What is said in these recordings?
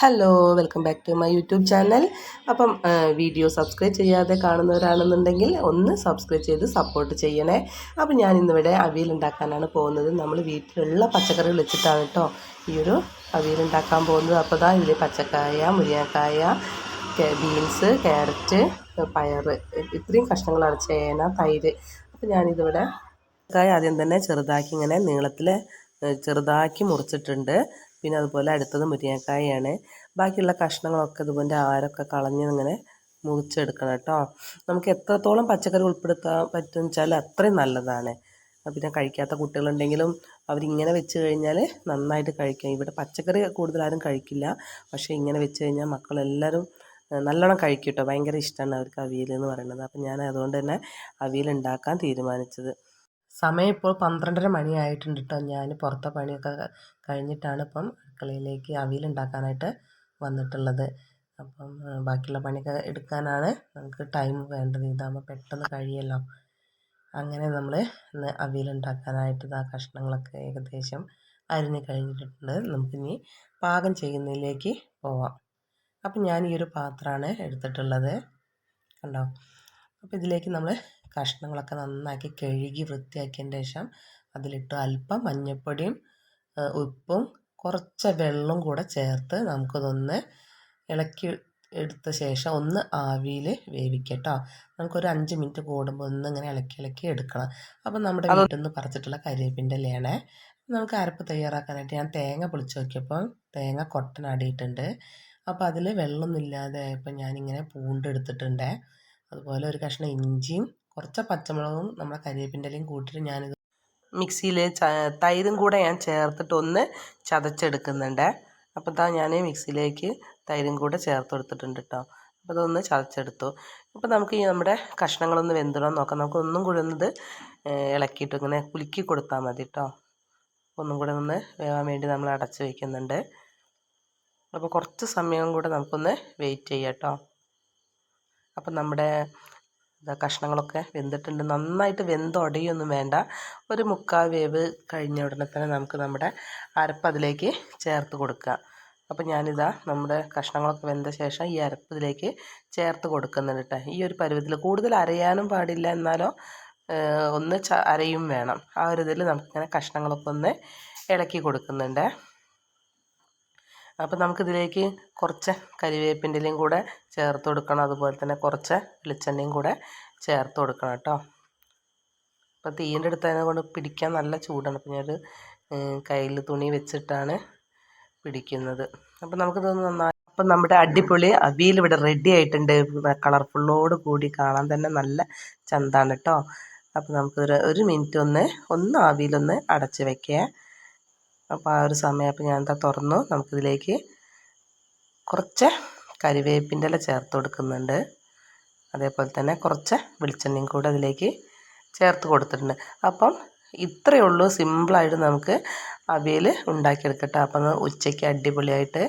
Hello welcome back to my YouTube channel അപ്പം video subscribe ചെയ്യാതെ കാണുന്നവരാണെന്നുണ്ടെങ്കിൽ ഒന്ന് സബ്സ്ക്രൈബ് ചെയ്ത് സപ്പോർട്ട് ചെയ്യണേ. അപ്പം ഞാൻ ഇന്നിവിടെ അവിയൽ ഉണ്ടാക്കാനാണ് പോകുന്നത്. നമ്മൾ വീട്ടിലുള്ള പച്ചക്കറികൾ വെച്ചിട്ടാണ് കേട്ടോ ഈ ഒരു അവിയൽ ഉണ്ടാക്കാൻ പോകുന്നത്. അപ്പോൾ ദാ ഇതിൽ പച്ചക്കായ മുരിങ്ങക്കായ ബീൻസ് ക്യാരറ്റ് പയർ ഇത്രയും കഷ്ണങ്ങളാണ് ചേന തൈര്. അപ്പോൾ ഞാനിതിവിടെ കായ ആദ്യം തന്നെ ചെറുതാക്കി ഇങ്ങനെ നീളത്തിൽ ചെറുതാക്കി മുറിച്ചിട്ടുണ്ട്. പിന്നെ അതുപോലെ അടുത്തത് മുരിങ്ങക്കായാണ്. ബാക്കിയുള്ള കഷ്ണങ്ങളൊക്കെ ഇതുപോലെ ആരൊക്കെ കളഞ്ഞ് ഇങ്ങനെ മുറിച്ചെടുക്കണം കേട്ടോ. നമുക്ക് എത്രത്തോളം പച്ചക്കറി ഉൾപ്പെടുത്താൻ പറ്റും വെച്ചാൽ അത്രയും നല്ലതാണ്. പിന്നെ കഴിക്കാത്ത കുട്ടികളുണ്ടെങ്കിലും അവരിങ്ങനെ വെച്ച് കഴിഞ്ഞാൽ നന്നായിട്ട് കഴിക്കാം. ഇവിടെ പച്ചക്കറി കൂടുതലാരും കഴിക്കില്ല. പക്ഷേ ഇങ്ങനെ വെച്ച് കഴിഞ്ഞാൽ മക്കളെല്ലാവരും നല്ലോണം കഴിക്കും കേട്ടോ. ഭയങ്കര ഇഷ്ടമാണ് അവർക്ക് അവിയൽ എന്ന് പറയുന്നത്. അപ്പം ഞാൻ അതുകൊണ്ട് തന്നെ അവിയൽ ഉണ്ടാക്കാൻ തീരുമാനിച്ചത്. സമയം ഇപ്പോൾ പന്ത്രണ്ടര മണിയായിട്ടുണ്ട് കേട്ടോ ഞാൻ പുറത്തെ പണിയൊക്കെ കഴിഞ്ഞിട്ടാണ് ഇപ്പം അടുക്കളയിലേക്ക് അവിയൽ ഉണ്ടാക്കാനായിട്ട് വന്നിട്ടുള്ളത്. അപ്പം ബാക്കിയുള്ള പണിയൊക്കെ എടുക്കാനാണ് നമുക്ക് ടൈം വേണ്ടത്. ഇതാകുമ്പോൾ പെട്ടെന്ന് കഴിയല്ലോ. അങ്ങനെ നമ്മൾ ഇന്ന് അവിയൽ ഉണ്ടാക്കാനായിട്ട് ഇതാ കഷ്ണങ്ങളൊക്കെ ഏകദേശം അരിഞ്ഞ് കഴിഞ്ഞിട്ടുണ്ട്. നമുക്കിനി പാകം ചെയ്യുന്നതിലേക്ക് പോവാം. അപ്പം ഞാൻ ഈ ഒരു പാത്രമാണ് എടുത്തിട്ടുള്ളത്. കണ്ടോ? അപ്പോൾ ഇതിലേക്ക് നമ്മൾ കഷ്ണങ്ങളൊക്കെ നന്നാക്കി കഴുകി വൃത്തിയാക്കിയതിന് ശേഷം അതിലിട്ട് അല്പം മഞ്ഞൾപ്പൊടിയും ഉപ്പും കുറച്ച് വെള്ളവും കൂടെ ചേർത്ത് നമുക്കതൊന്ന് ഇളക്കി എടുത്ത ശേഷം ഒന്ന് ആവിയിൽ വേവിക്കട്ടോ. നമുക്കൊരു അഞ്ച് മിനിറ്റ് കൂടുമ്പോൾ ഒന്ന് ഇങ്ങനെ ഇളക്കി ഇളക്കി എടുക്കണം. അപ്പം നമ്മുടെ വീട്ടിൽ നിന്ന് പറിച്ചിട്ടുള്ള കരിവേപ്പിന്റെ ഇലയാണ് നമുക്ക് അരപ്പ് തയ്യാറാക്കാനായിട്ട് ഞാൻ തേങ്ങ പൊളിച്ച് നോക്കിയപ്പോൾ തേങ്ങ കൊട്ടനാടിയിട്ടുണ്ട് അപ്പോൾ അതിൽ വെള്ളമൊന്നും ഇല്ലാതെ ആയപ്പോൾ ഞാനിങ്ങനെ പൂണ്ടെടുത്തിട്ടുണ്ട്. അതുപോലെ ഒരു കഷ്ണം ഇഞ്ചിയും കുറച്ച് പച്ചമുളകും നമ്മുടെ കരിവേപ്പിന്റെ ഇലയും കൂട്ടിയിട്ട് ഞാനിത് മിക്സിയിൽ തൈരും കൂടെ ഞാൻ ചേർത്തിട്ട് ഒന്ന് ചതച്ചെടുക്കുന്നുണ്ട്. അപ്പോൾ ഇതാ ഞാൻ മിക്സിയിലേക്ക് തൈരും കൂടെ ചേർത്ത് കൊടുത്തിട്ടുണ്ട് കേട്ടോ അപ്പോൾ അതൊന്ന് ചതച്ചെടുത്തു. അപ്പോൾ നമുക്ക് ഈ നമ്മുടെ കഷ്ണങ്ങളൊന്ന് വെന്തിടാൻ നോക്കാം. നമുക്ക് ഒന്നും കൂടി ഒന്നത് ഇളക്കിയിട്ട് ഇങ്ങനെ കുലുക്കി കൊടുത്താൽ മതി കേട്ടോ ഒന്നും കൂടെ ഒന്ന് വേവാൻ വേണ്ടി നമ്മൾ അടച്ച് വയ്ക്കുന്നുണ്ട് അപ്പോൾ കുറച്ച് സമയം കൂടെ നമുക്കൊന്ന് വെയിറ്റ് ചെയ്യാം കേട്ടോ അപ്പം നമ്മുടെ കഷ്ണങ്ങളൊക്കെ വെന്തിട്ടുണ്ട്. നന്നായിട്ട് വെന്തൊടയൊന്നും വേണ്ട. ഒരു മുക്കാൽ വേവ് കഴിഞ്ഞ ഉടനെ തന്നെ നമുക്ക് നമ്മുടെ അരപ്പ് അതിലേക്ക് ചേർത്ത് കൊടുക്കുക അപ്പോൾ ഞാനിതാ നമ്മുടെ കഷ്ണങ്ങളൊക്കെ വെന്ത ശേഷം ഈ അരപ്പ് ഇതിലേക്ക് ചേർത്ത് കൊടുക്കുന്നുണ്ട് കേട്ടോ ഈ ഒരു പരുവത്തിൽ കൂടുതൽ അരയാനും പാടില്ല. എന്നാലോ ഒന്ന് അരയും വേണം. ആ ഒരു ഇതിൽ നമുക്കിങ്ങനെ കഷ്ണങ്ങളൊക്കെ ഒന്ന് ഇളക്കി കൊടുക്കുന്നുണ്ട്. അപ്പോൾ നമുക്കിതിലേക്ക് കുറച്ച് കരിവേപ്പിന്റെ ഇലയും കൂടെ ചേർത്ത് കൊടുക്കണം. അതുപോലെ തന്നെ കുറച്ച് വെളിച്ചെണ്ണയും കൂടെ ചേർത്ത് കൊടുക്കണം കേട്ടോ. അപ്പോൾ തീന്റെ അടുത്തതിനെ കൊണ്ട് പിടിക്കാൻ നല്ല ചൂടാണ്. അപ്പോൾ ഞാനൊരു കയ്യിൽ തുണി വെച്ചിട്ടാണ് പിടിക്കുന്നത്. അപ്പോൾ നമുക്കിതൊന്ന് നന്നായി. അപ്പം നമ്മുടെ അടിപൊളി അവിയൽ ഇവിടെ റെഡി ആയിട്ടുണ്ട്. കളർഫുള്ളോട് കൂടി കാണാൻ തന്നെ നല്ല ചന്താണ് കേട്ടോ. അപ്പോൾ നമുക്കൊരു ഒരു മിനിറ്റ് ഒന്ന് ഒന്ന് ആവിയിലൊന്ന് അടച്ച് വെക്കുക അപ്പോൾ ആ ഒരു സമയം അപ്പോൾ ഞാൻ എന്താ തുറന്നു? നമുക്കിതിലേക്ക് കുറച്ച് കരിവേപ്പിന്റെ ഇല ചേർത്ത് കൊടുക്കുന്നുണ്ട്. അതേപോലെ തന്നെ കുറച്ച് വെളിച്ചെണ്ണയും കൂടെ അതിലേക്ക് ചേർത്ത് കൊടുത്തിട്ടുണ്ട്. അപ്പം ഇത്രയേ ഉള്ളൂ. സിമ്പിളായിട്ട് നമുക്ക് അവിയൽ ഉണ്ടാക്കിയെടുക്കട്ടെ. അപ്പം ഉച്ചയ്ക്ക് അടിപൊളിയായിട്ട്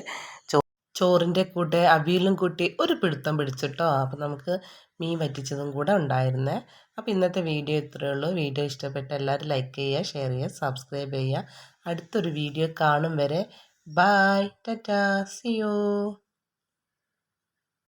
ചോറിന്റെ കൂടെ അവിയലും കൂട്ടി ഒരു പിടുത്തം പിടിച്ചിട്ടോ. അപ്പോൾ നമുക്ക് മീൻ വറ്റിച്ചതും കൂടെ ഉണ്ടായിരുന്നേ. അപ്പോൾ ഇന്നത്തെ വീഡിയോ ഇത്രയേ ഉള്ളൂ. വീഡിയോ ഇഷ്ടപ്പെട്ട എല്ലാവരും ലൈക്ക് ചെയ്യുക ഷെയർ ചെയ്യുക സബ്സ്ക്രൈബ് ചെയ്യുക. അടുത്തൊരു വീഡിയോ കാണും വരെ. ബായ് ടാറ്റാ സിയോ